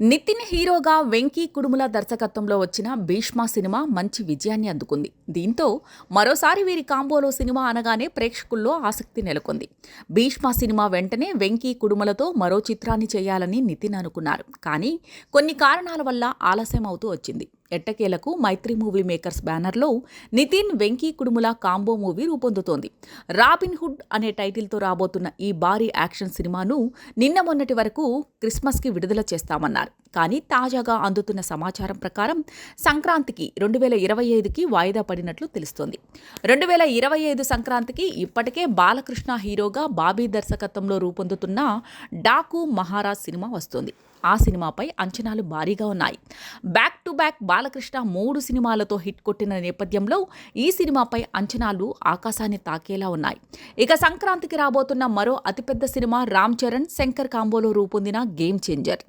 నితిన్ హీరోగా వెంకీ కుడుముల దర్శకత్వంలో వచ్చిన భీష్మ సినిమా మంచి విజయాన్ని అందుకుంది. దీంతో మరోసారి వీరి కాంబోలో సినిమా అనగానే ప్రేక్షకుల్లో ఆసక్తి నెలకొంది. భీష్మ సినిమా వెంటనే వెంకీ కుడుములతో మరో చిత్రాన్ని చేయాలని నితిన్ అనుకున్నారు. కానీ కొన్ని కారణాల వల్ల ఆలస్యం అవుతూ వచ్చింది. ఎట్టకేలకు మైత్రి మూవీ మేకర్స్ బ్యానర్లో నితిన్ వెంకీ కుడుముల కాంబో మూవీ రూపొందుతోంది. రాబిన్ హుడ్ అనే టైటిల్తో రాబోతున్న ఈ భారీ యాక్షన్ సినిమాను నిన్న మొన్నటి వరకు క్రిస్మస్కి విడుదల చేస్తామన్నారు. కానీ తాజాగా అందుతున్న సమాచారం ప్రకారం సంక్రాంతికి రెండు వేల ఇరవై ఐదుకి వాయిదా పడినట్లు తెలుస్తోంది. రెండు వేల ఇరవై ఐదు సంక్రాంతికి ఇప్పటికే బాలకృష్ణ హీరోగా బాబీ దర్శకత్వంలో రూపొందుతున్న డాకు మహారాజ్ సినిమా వస్తుంది. ఆ సినిమాపై అంచనాలు భారీగా ఉన్నాయి. బ్యాక్ టు బ్యాక్ బాలకృష్ణ మూడు సినిమాలతో హిట్ కొట్టిన నేపథ్యంలో ఈ సినిమాపై అంచనాలు ఆకాశాన్ని తాకేలా ఉన్నాయి. ఇక సంక్రాంతికి రాబోతున్న మరో అతిపెద్ద సినిమా రామ్ చరణ్ శంకర్ కాంబోలో రూపొందిన గేమ్ చేంజర్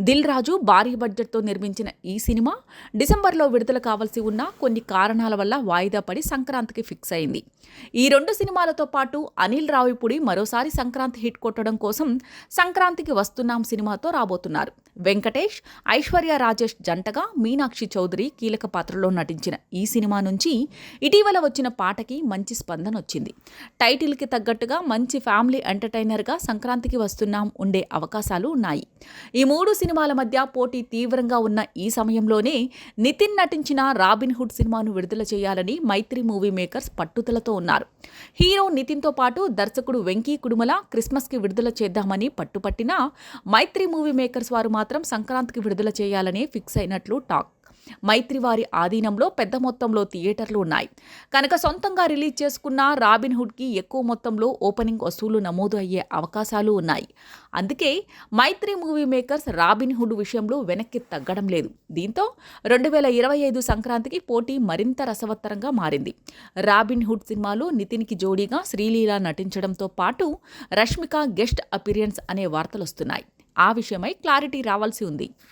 దిల్ రాజు భారీ బడ్జెట్తో నిర్మించిన ఈ సినిమా డిసెంబర్లో విడుదల కావాల్సి ఉన్న కొన్ని కారణాల వల్ల వాయిదా పడి సంక్రాంతికి ఫిక్స్ అయింది. ఈ రెండు సినిమాలతో పాటు అనిల్ రావిపూడి మరోసారి సంక్రాంతి హిట్ కొట్టడం కోసం సంక్రాంతికి వస్తున్నాం సినిమాతో రాబోతున్నారు. చేస్తున్నారు వెంకటేష్ ఐశ్వర్య రాజేష్ జంటగా మీనాక్షి చౌదరి కీలక పాత్రలో నటించిన ఈ సినిమా నుంచి ఇటీవల వచ్చిన పాటకి మంచి స్పందన వచ్చింది. టైటిల్కి తగ్గట్టుగా మంచి ఫ్యామిలీ ఎంటర్టైనర్గా సంక్రాంతికి వస్తున్నాం ఉండే అవకాశాలు ఉన్నాయి. ఈ మూడు సినిమాల మధ్య పోటీ తీవ్రంగా ఉన్న ఈ సమయంలోనే నితిన్ నటించిన రాబిన్ హుడ్ సినిమాను విడుదల చేయాలని మైత్రి మూవీ మేకర్స్ పట్టుదలతో ఉన్నారు. హీరో నితిన్తో పాటు దర్శకుడు వెంకీ కుడుమల క్రిస్మస్కి విడుదల చేద్దామని పట్టుపట్టినా మైత్రి మూవీ మేకర్స్ వారు మాత్రం సంక్రాంతికి విడుదల చేయాలని ఫిక్స్ అయినట్లు టాక్. మైత్రి వారి ఆధీనంలో పెద్ద మొత్తంలో థియేటర్లు ఉన్నాయి. కనుక సొంతంగా రిలీజ్ చేసుకున్న రాబిన్ హుడ్కి ఎక్కువ మొత్తంలో ఓపెనింగ్ వసూలు నమోదు అయ్యే అవకాశాలు ఉన్నాయి. అందుకే Mythri movie makers Robin Hood విషయంలో వెనక్కి తగ్గడం లేదు. దీంతో రెండు వేల ఇరవై ఐదు సంక్రాంతికి పోటీ మరింత రసవత్తరంగా మారింది. రాబిన్ హుడ్ సినిమాలో నితిన్కి జోడీగా శ్రీలీల నటించడంతో పాటు రష్మిక గెస్ట్ అపీరియన్స్ అనే వార్తలు వస్తున్నాయి. ఆ విషయమై క్లారిటీ రావాల్సి ఉంది.